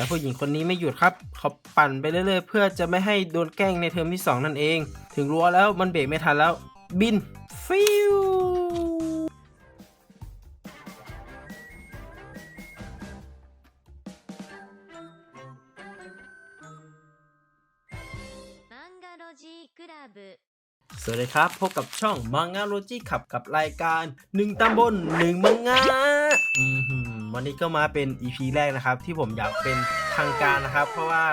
แต่ผู้หญิงคนนี้ไม่หยุดครับ เขาปั่นไปเรื่อยๆ เพื่อจะไม่ให้โดนแกล้งในเทอมที่ 2 นั่นเอง ถึงรั้วแล้วมันเบรกไม่ทันแล้ว บิน ฟิวสวัสดีครับ พบกับช่องมังงะโรจิขับกับรายการ 1ตำบล1มังงะ วันนี้ก็มาเป็น EP แรกนะครับ ที่ผมอยากเป็นทางการนะครับ เพราะว่า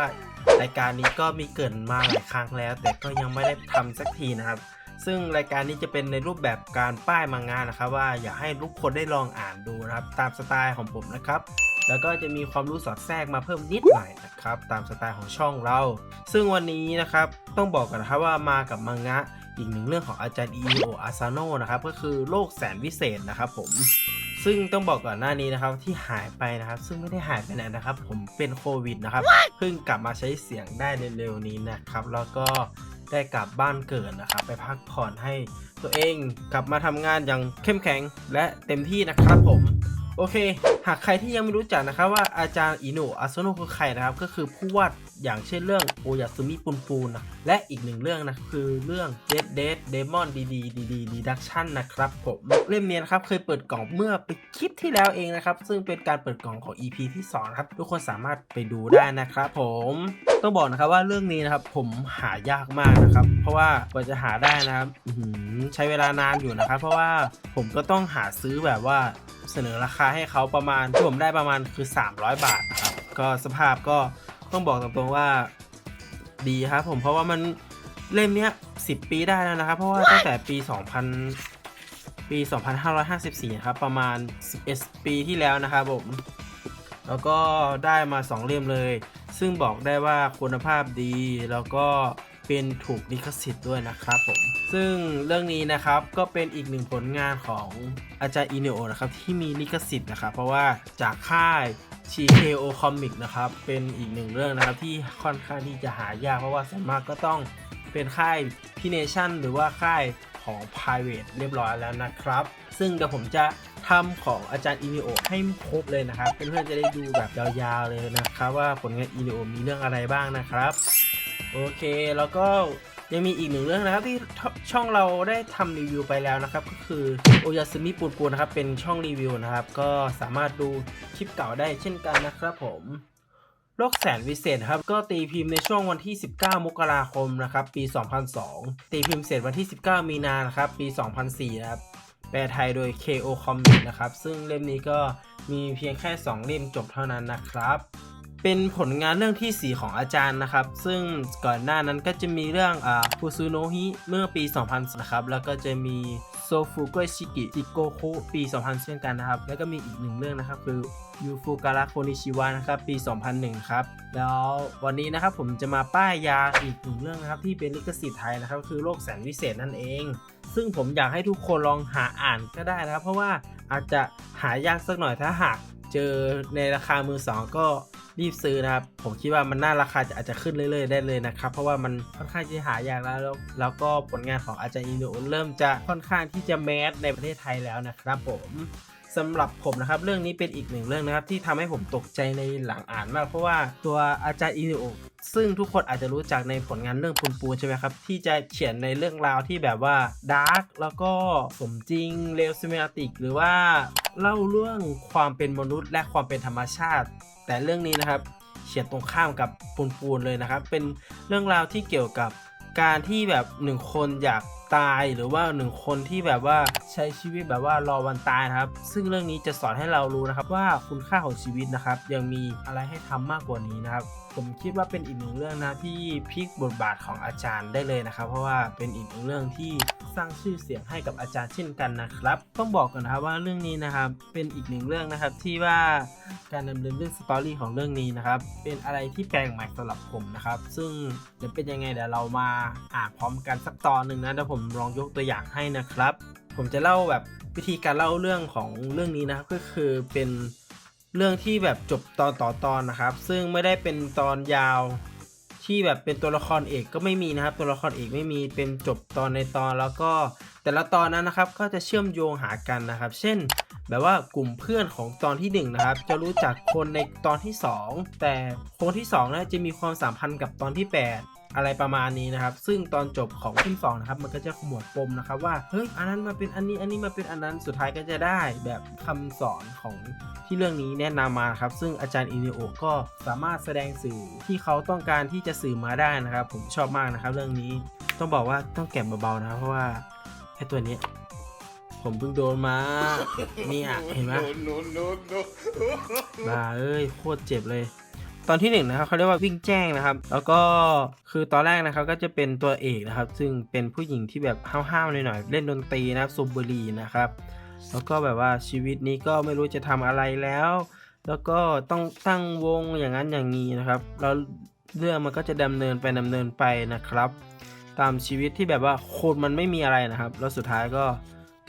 รายการนี้ก็มีเกินมาหลายครั้งแล้ว แต่ก็ยังไม่ได้ทำสักทีนะครับ ซึ่งรายการนี้จะเป็นในรูปแบบการป้ายมังงะนะครับ ว่าอยากให้ทุกคนได้ลองอ่านดูนะครับ ตามสไตล์ของผมนะครับแล้วก็จะมีความรู้สอดแทรกมาเพิ่มนิดหน่อยนะครับ ตามสไตล์ของช่องเรา ซึ่งวันนี้นะครับต้องบอกกันนะครับว่ามากับมังงะอีกหนึ่งเรื่องของอาจารย์อิโออาซาโนนะครับก็คือโลกแสนวิเศษนะครับผม ซึ่งต้องบอกก่อนหน้านี้นะครับที่หายไปนะครับ ซึ่งไม่ได้หายไปไหนนะครับ ผมเป็นโควิดนะครับเพิ่งกลับมาใช้เสียงได้เร็วๆนี้นะครับ แล้วก็ได้กลับบ้านเกิดนะครับ ไปพักผ่อนให้ตัวเองกลับมาทำงานอย่างเข้มแข็งและเต็มที่นะครับผมโอเค หากใครที่ยังไม่รู้จักนะครับว่าอาจารย์อิโนะอาซาโนะคือใครนะครับ ก็คือผู้วาด อย่างเช่นเรื่องโอยาซึมิปุนปูนนะและอีกหนึ่งเรื่องนะคือเรื่อง Dead Dead Demon DD DD Deduction นะครับผมเล่มนี้นะครับเคยเปิดกล่องเมื่อไปคลิปที่แล้วเองนะครับ ซึ่งเป็นการเปิดกล่องของ EP ที่2ครับทุกคนสามารถไปดูได้นะครับผมต้องบอกนะครับว่าเรื่องนี้นะครับผมหายากมากนะครับ เพราะว่ากว่าจะหาได้นะครับใช้เวลานานอยู่นะครับ เพราะว่าผมก็ต้องหาซื้อแบบว่าเสนอราคาให้เขาประมาณที่ผมได้ประมาณคือ 300 บาทนะครับก็สภาพก็ ต้องบอกตรงๆว่าดีครับผมเพราะว่ามันเล่มเนี้ย10ปีได้แล้วนะครับ เพราะว่าตั้งแต่ปี 2000 ปี 2554 ครับ ประมาณ 11 ปีที่แล้วนะครับผม แล้วก็ได้มา 2 เล่มเลย ซึ่งบอกได้ว่าคุณภาพดีแล้วก็เป็นถูกลิขสิทธิ์ด้วยนะครับผม ซึ่งเรื่องนี้นะครับก็เป็นอีกหนึ่งผลงานของอาจารย์อินเนโอนะครับที่มีลิขสิทธิ์นะครับ เพราะว่าจากค่าย TKO Comic นะครับ เป็นอีกหนึ่งเรื่องนะครับที่ค่อนข้างที่จะหายากเพราะว่าส่วนมากก็ต้องเป็นค่ายพิเนชั่นหรือว่าค่ายของ Private เรียบร้อยแล้วนะครับ ซึ่งเดี๋ยวผมจะทำของอาจารย์อิน o โอให้ครบเลยนะครับ เพื่อนๆจะได้ดูแบบยาวๆเลยนะครับ ว่าผลงานอิน o โอมีเรื่องอะไรบ้างนะครับ โอเคแล้วก็ ยังมีอีกหนึ่งเรื่องนะครับที่ช่องเราได้ทำรีวิวไปแล้วนะครับ ก็คือโอยาสมิปูนปูนนะครับเป็นช่องรีวิวนะครับ ก็สามารถดูคลิปเก่าได้เช่นกันนะครับผมโลกแสนวิเศษครับ ก็ตีพิมพ์ในช่วงวันที่ 19 มกราคมนะครับ ปี 2002 ตีพิมพ์เสร็จวันที่ 19 มีนานะครับ ปี 2004 นะครับ แปลไทยโดย KO Comic นะครับ ซึ่งเล่มนี้ก็มีเพียงแค่ 2 เล่มจบเท่านั้นนะครับ เป็นผลงานเรื่องที่ 4 ของอาจารย์นะครับ ซึ่งก่อนหน้านั้นก็จะมีเรื่องอ่าฟูซูโนฮิเมื่อปี 2000นะครับ แล้วก็จะมีโซฟุกุชิกิจิโกคุปี 2000 เช่นกันนะครับ แล้วก็มีอีกหนึ่งเรื่องนะครับ คือยูฟุการะโคนิชิวะนะครับ ปี 2001 ครับ แล้ววันนี้นะครับผมจะมาป้ายยาอีกหนึ่งเรื่องนะครับ ที่เป็นลิขสิทธิ์ไทยนะครับ คือโลกแสนวิเศษนั่นเอง ซึ่งผมอยากให้ทุกคนลองหาอ่านก็ได้นะครับ เพราะว่าอาจจะหายากสักหน่อยถ้าหาก เจอในราคามือสองก็รีบซื้อนะครับ ผมคิดว่ามันน่าราคาจะอาจจะขึ้นเรื่อยๆได้เลยนะครับ เพราะว่ามันค่อนข้างจะหายากแล้ว แล้วก็ผลงานของอาจารย์อินโดเริ่มจะค่อนข้างที่จะแมสในประเทศไทยแล้วนะครับผมสำหรับผมนะครับเรื่องนี้เป็นอีกหนึ่งเรื่องนะครับที่ทำให้ผมตกใจในหลังอ่านมาก เพราะว่าตัวอาจารย์อินโด ซึ่งทุกคนอาจจะรู้จักในผลงานเรื่องปูนปูนใช่ไหมครับ ที่จะเขียนในเรื่องราวที่แบบว่าดาร์กแล้วก็สมจริงเรียลซิเมติกหรือว่าเล่าเรื่องความเป็นมนุษย์ และความเป็นธรรมชาติ แต่เรื่องนี้นะครับเขียนตรงข้ามกับปูนปูนเลยนะครับ เป็นเรื่องราวที่เกี่ยวกับการที่แบบหนึ่งคนอยากตายหรือว่าหนึ่งคนที่แบบว่าใช้ชีวิตแบบว่ารอวันตายนะครับ ซึ่งเรื่องนี้จะสอนให้เรารู้นะครับว่าคุณค่าของชีวิตนะครับ ยังมีอะไรให้ทำมากกว่านี้นะครับ ผมคิดว่าเป็นอีกหนึ่งเรื่องนะที่พลิกบทบาทของอาจารย์ได้เลยนะครับ เพราะว่าเป็นอีกหนึ่งเรื่องที่สร้างชื่อเสียงให้กับอาจารย์เช่นกันนะครับ ต้องบอกก่อนนะครับว่าเรื่องนี้นะครับเป็นอีกหนึ่งเรื่องนะครับที่ว่าการดำเนินเรื่องสตอรี่ของเรื่องนี้นะครับเป็นอะไรที่แปลกใหม่สำหรับผมนะครับซึ่งจะเป็นยังไงเดี๋ยวเรามาอ่านพร้อมกันสักตอนหนึ่งนะเดี๋ยวผมลองยกตัวอย่างให้นะครับ ผมจะเล่าแบบวิธีการเล่าเรื่องของเรื่องนี้นะก็คือเป็น เรื่องที่แบบจบตอนต่อตอนนะครับ ซึ่งไม่ได้เป็นตอนยาวที่แบบเป็นตัวละครเอกก็ไม่มีนะครับ ตัวละครเอกไม่มีเป็นจบตอนในตอนแล้วก็ แต่ละตอนนั้นนะครับก็จะเชื่อมโยงหากันนะครับ เช่น แบบว่ากลุ่มเพื่อนของตอนที่หนึ่งนะครับ จะรู้จักคนในตอนที่สองแต่คนที่สองนะจะมีความสัมพันธ์กับตอนที่แปด อะไรประมาณนี้นะครับ ซึ่งตอนจบของที่สองนะครับ มันก็จะขมวดปมนะครับว่า เฮ้ย อันนั้นมาเป็นอันนี้ อันนี้มาเป็นอันนั้น สุดท้ายก็จะได้แบบคำสอนของที่เรื่องนี้แนะนำมาครับ ซึ่งอาจารย์อินิโอก็สามารถแสดงสื่อที่เขาต้องการที่จะสื่อมาได้นะครับ ผมชอบมากนะครับ เรื่องนี้ ต้องบอกว่าต้องแก็บเบาๆนะครับเพราะว่าไอ้ตัวเนี้ยผมเพิ่งโดนมาเนี่ยเห็นไหม no, no, no. บ้าเอ้ย โคตรเจ็บเลย ตอนที่หนึ่งนะครับเขาเรียกว่าวิ่งแจ้งนะครับ แล้วก็คือตอนแรกนะครับก็จะเป็นตัวเอกนะครับ ซึ่งเป็นผู้หญิงที่แบบห้าวๆหน่อยๆเล่นดนตรีนะครับสูบบุหรี่นะครับแล้วก็แบบว่าชีวิตนี้ก็ไม่รู้จะทำอะไรแล้ว แล้วก็ต้องตั้งวงอย่างนั้นอย่างนี้นะครับ แล้วเรื่องมันก็จะดำเนินไปดำเนินไปนะครับ ตามชีวิตที่แบบว่าคนมันไม่มีอะไรนะครับ แล้วสุดท้ายก็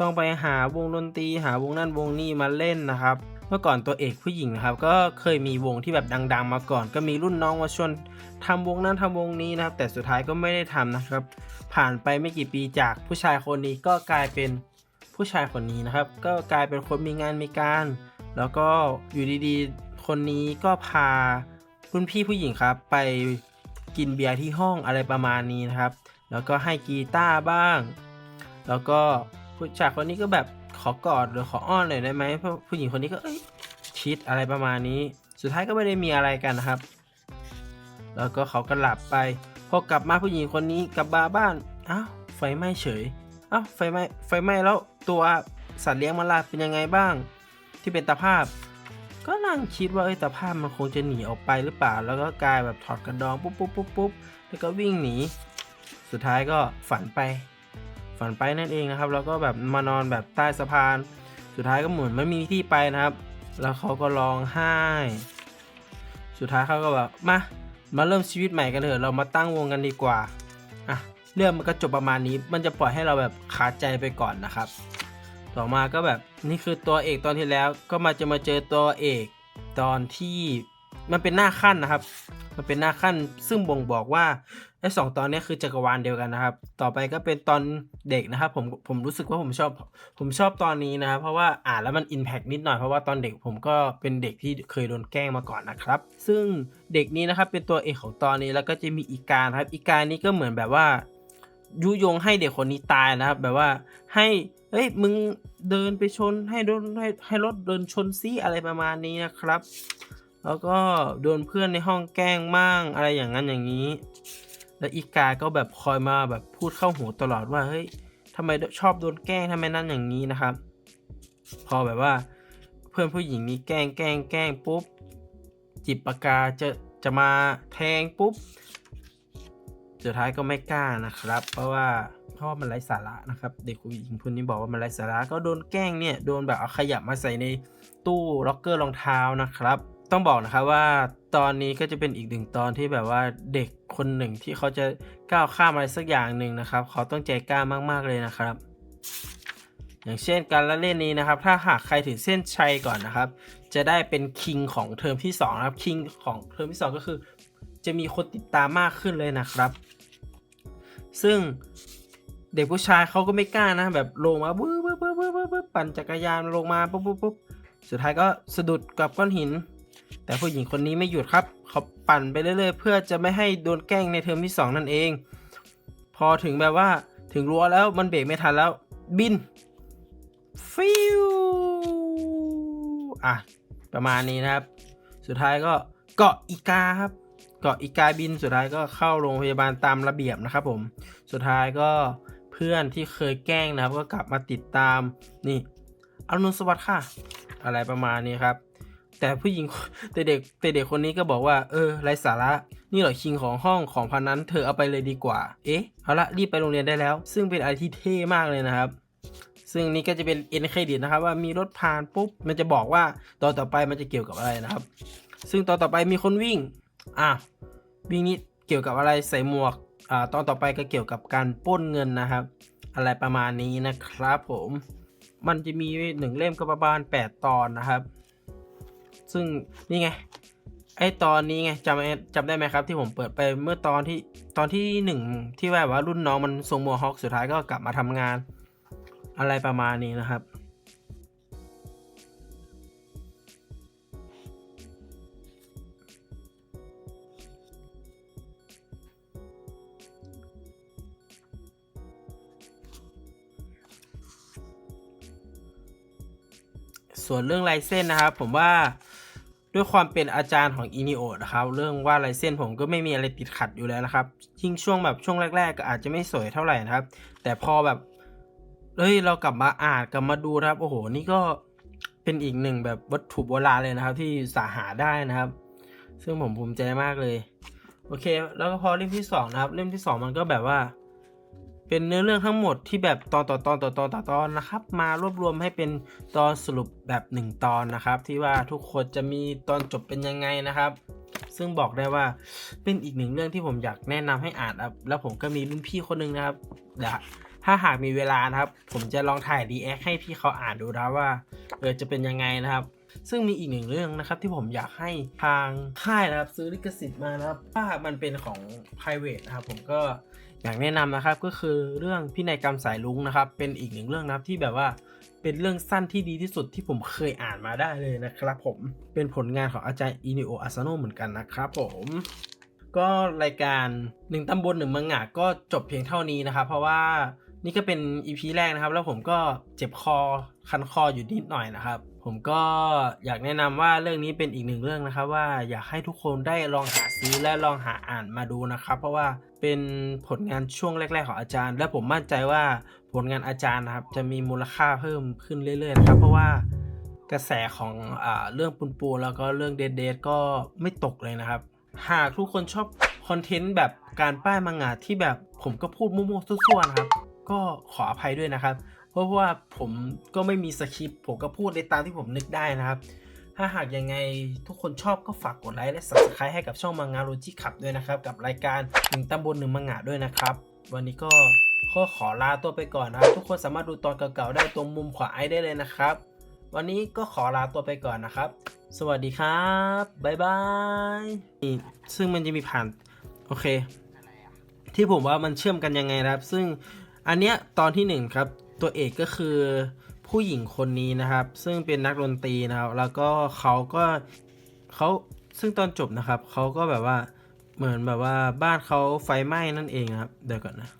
ต้องไปหาวงดนตรีหาวงนั่นวงนี้มาเล่นนะครับ เมื่อก่อนตัวเอกผู้หญิงนะครับก็เคยมีวงที่แบบดัง ๆ มาก่อน ก็มีรุ่นน้องมาชวนทำวงนั้นทำวงนี้นะครับ แต่สุดท้ายก็ไม่ได้ทำนะครับ ผ่านไปไม่กี่ปีจากผู้ชายคนนี้ก็กลายเป็นผู้ชายคนนี้นะครับ ก็กลายเป็นคนมีงานมีการ แล้วก็อยู่ดีๆ คนนี้ก็พารุ่นพี่ผู้หญิงครับ ไปกินเบียร์ที่ห้องอะไรประมาณนี้นะครับ แล้วก็ให้กีตาร์บ้าง แล้วก็ผู้ชายคนนี้ก็แบบ ขอกอดหรือขออ้อนหน่อยได้ไหมเพราะผู้หญิงคนนี้ก็เอ้ยชิดอะไรประมาณนี้ สุดท้ายก็ไม่ได้มีอะไรกันนะครับ แล้วก็เขาก็หลับไป พอกลับมาผู้หญิงคนนี้กลับมาบ้านอ้าวไฟไหม้เฉยอ้าวไฟไหม้ไฟไหม้แล้วตัวสัตว์เลี้ยงมันล่ะเป็นยังไงบ้าง ที่เป็นตาภาพ ก็นั่งคิดว่าเอ้ยตาภาพมันคงจะหนีออกไปหรือเปล่า แล้วก็กลายแบบถอดกระดองปุ๊บปุ๊บปุ๊บปุ๊บแล้วก็วิ่งหนี สุดท้ายก็ฝันไป ฝันไปนั่นเองนะครับ แล้วก็แบบมานอนแบบใต้สะพาน สุดท้ายก็เหมือนไม่มีที่ไปนะครับ แล้วเขาก็ร้องไห้ สุดท้ายเขาก็แบบมามาเริ่มชีวิตใหม่กันเถอะเรามาตั้งวงกันดีกว่าอะเรื่องมันก็จบประมาณนี้ มันจะปล่อยให้เราแบบขาดใจไปก่อนนะครับ ต่อมาก็แบบนี่คือตัวเอกตอนที่แล้วก็มาจะมาเจอตัวเอกตอนที่มันเป็นหน้าขั้นนะครับ มันเป็นหน้าขั้นซึ่งบ่งบอกว่าไอ้สองตอนนี้คือจักรวาลเดียวกันนะครับ ต่อไปก็เป็นตอนเด็กนะครับผมผมรู้สึกว่าผมชอบผมชอบตอนนี้นะครับเพราะว่าอ่านแล้วมันอิมแพกนิดหน่อยเพราะว่าตอนเด็กผมก็เป็นเด็กที่เคยโดนแกล้งมาก่อนนะครับ ซึ่งเด็กนี้นะครับเป็นตัวเอกของตอนนี้แล้วก็จะมีอีการครับอีการนี้ก็เหมือนแบบว่ายุยงให้เด็กคนนี้ตายนะครับแบบว่าให้เฮ้ยมึงเดินไปชนให้รถให้ให้รถเดินชนซิอะไรประมาณนี้นะครับ แล้วก็โดนเพื่อนในห้องแกล้งมั่งอะไรอย่างนั้นอย่างนี้ แล้วอีกาก็แบบคอยมาแบบพูดเข้าหูตลอดว่าเฮ้ยทำไมชอบโดนแกล้งทำไมนั่นอย่างนี้นะครับ พอแบบว่า เพื่อนผู้หญิงนี้แกล้งแกล้งแกล้งปุ๊บ จิบปากกาจะจะมาแทงปุ๊บสุดท้ายก็ไม่กล้านะครับ เพราะว่าเพราะว่ามันไร้สาระนะครับ เด็กผู้หญิงคนนี้บอกว่ามันไร้สาระก็โดนแกล้งเนี่ยโดนแบบเอาขยะมาใส่ในตู้ล็อกเกอร์รองเท้านะครับ ต้องบอกนะครับว่าตอนนี้ก็จะเป็นอีกหนึ่งตอนที่แบบว่าเด็กคนหนึ่งที่เขาจะก้าวข้ามอะไรสักอย่างหนึ่งนะครับ เขาต้องใจกล้ามากๆเลยนะครับ อย่างเช่นการละเล่นนี้นะครับ ถ้าหากใครถึงเส้นชัยก่อนนะครับ จะได้เป็นคิงของเทอมที่2นะครับคิงของเทอมที่ 2 ก็คือ จะมีคนติดตามมากขึ้นเลยนะครับ ซึ่งเด็กผู้ชายเขาก็ไม่กล้านะแบบลงมาปุ๊บปุ๊บปุ๊บปุ๊บปุ๊บปุ๊บปั่นจักรยานลงมาปุ๊บปุ๊บปุ๊บสุดท้ายก็สะดุดกับก้อนหิน แต่ผู้หญิงคนนี้ไม่หยุดครับ เขาปั่นไปเรื่อยๆ เพื่อจะไม่ให้โดนแกล้งในเทอมที่ 2 นั่นเอง พอถึงแบบว่าถึงรั้วแล้วมันเบรกไม่ทันแล้ว บิน ฟิวอะ ประมาณนี้นะครับ สุดท้ายก็เกาะอีกาครับ เกาะอีกาบิน สุดท้ายก็เข้าโรงพยาบาลตามระเบียบนะครับผม สุดท้ายก็เพื่อนที่เคยแกล้งนะครับ ก็กลับมาติดตามนี่อรุณสวัสดิ์ค่ะ อะไรประมาณนี้ครับ แต่ผู้หญิงแต่เด็กแต่เด็กคนนี้ก็บอกว่า เออไรสาระ นี่เหรอคิงของห้องของพันนั้น เธอเอาไปเลยดีกว่า เอ๊ะเอาละรีบไปโรงเรียนได้แล้ว ซึ่งเป็นอะไรที่เท่มากเลยนะครับซึ่งนี่ก็จะเป็นเอ็นเครดิตนะครับว่ามีรถผ่านปุ๊บ มันจะบอกว่าตอนต่อไปมันจะเกี่ยวกับอะไรนะครับ ซึ่งตอนต่อไปมีคนวิ่งอะวิ่งนี้เกี่ยวกับอะไรใส่หมวกอ่าตอนต่อไปก็เกี่ยวกับการป้นเงินนะครับ อะไรประมาณนี้นะครับผม มันจะมีหนึ่งเล่มก็ประมาณ 8 ตอนนะครับ ซึ่งนี่ไงไอตอนนี้ไงจำจำได้ไหมครับที่ผมเปิดไปเมื่อตอนที่ตอนที่หนึ่งที่แบบว่ารุ่นน้องมันส่งมัวฮอกสุดท้ายก็กลับมาทำงาน อะไรประมาณนี้นะครับ ส่วนเรื่องลายเส้นนะครับ ผมว่า ด้วยความเป็นอาจารย์ของอินิโอนะครับ เรื่องว่าลายเส้นผมก็ไม่มีอะไรติดขัดอยู่แล้วนะครับ ยิ่งช่วงแบบช่วงแรก ๆ ก็อาจจะไม่สวยเท่าไหร่นะครับ แต่พอแบบเฮ้ยเรากลับมาอ่านกลับมาดูนะครับ โอ้โห นี่ก็เป็นอีกหนึ่งแบบวัตถุโบราณเลยนะครับ ที่สาหาได้นะครับ ซึ่งผมภูมิใจมากเลย โอเค แล้วก็พอเล่มที่สองนะครับ เล่มที่สองมันก็แบบว่า เป็นเนื้อเรื่องทั้งหมดที่แบบตอนต่อตอนต่อตอนต่อตอนนะครับ มารวบรวมให้เป็นตอนสรุปแบบหนึ่งตอนนะครับ ที่ว่าทุกคนจะมีตอนจบเป็นยังไงนะครับ ซึ่งบอกได้ว่าเป็นอีกหนึ่งเรื่องที่ผมอยากแนะนำให้อ่านครับแล้วผมก็มีรุ่นพี่คนหนึงนะครับเดี๋ยวถ้าหากมีเวลานะครับ ผมจะลองถ่ายดีแอคให้พี่เขาอ่านดูนะว่าเออจะเป็นยังไงนะครับ ซึ่งมีอีกหนึ่งเรื่องนะครับที่ผมอยากให้ทางค่ายนะครับซื้อลิขสิทธิ์มานะครับถ้ามันเป็นของ private นะครับผมก็อยากแนะนำนะครับก็คือเรื่องพินัยกรรมสายลุงนะครับเป็นอีกหนึ่งเรื่องนะครับที่แบบว่าเป็นเรื่องสั้นที่ดีที่สุดที่ผมเคยอ่านมาได้เลยนะครับผมเป็นผลงานของอาจารย์อินิโออาซาโนเหมือนกันนะครับผมก็รายการหนึ่งตำบลหนึ่งมังงะก็จบเพียงเท่านี้นะครับ เพราะว่านี่ก็เป็น EP แรกนะครับ แล้วผมก็เจ็บคอคันคออยู่นิดหน่อยนะครับ ผมก็อยากแนะนำว่าเรื่องนี้เป็นอีกหนึ่งเรื่องนะครับ ว่าอยากให้ทุกคนได้ลองหาซื้อและลองหาอ่านมาดูนะครับ เพราะว่าเป็นผลงานช่วงแรก ๆ ของอาจารย์ และผมมั่นใจว่าผลงานอาจารย์นะครับ จะมีมูลค่าเพิ่มขึ้นเรื่อย ๆ นะครับ เพราะว่ากระแสของอเรื่องปุนปูแล้วก็เรื่องเดดเดก็ไม่ตกเลยนะครับ หากทุกคนชอบคอนเทนต์แบบการป้ายมังงะที่แบบผมก็พูดมั่วๆซั่วๆนะครับ ก็ขออภัยด้วยนะครับ ราะว่าผมก็ไม่มีสคริปต์ผมก็พูดในตามที่ผมนึกได้นะครับ ถ้าหากยังไงทุกคนชอบก็ฝากกดไลค์และ subscribe ให้กับช่องมังงะโรจิขับด้วยนะครับ กับรายการหนึ่งตำบลหนึ่งมังงะด้วยนะครับ วันนี้ก็ก็ขอลาตัวไปก่อนนะครับ ทุกคนสามารถดูตอนเก่าๆได้ตรงมุมขวาไอได้เลยนะครับ วันนี้ก็ขอลาตัวไปก่อนนะครับ สวัสดีครับบ๊ายบายนี่ซึ่งมันจะมีผ่านโอเค ที่ผมว่ามันเชื่อมกันยังไงนะครับ ซึ่งอันเนี้ยตอนที่หนึ่งครับ ตัวเอกก็คือผู้หญิงคนนี้นะครับ ซึ่งเป็นนักดนตรีนะครับ แล้วก็เขาก็เขาซึ่งตอนจบนะครับ เขาก็แบบว่าเหมือนแบบว่าบ้านเขาไฟไหม้นั่นเองนะครับ เดี๋ยวก่อนนะ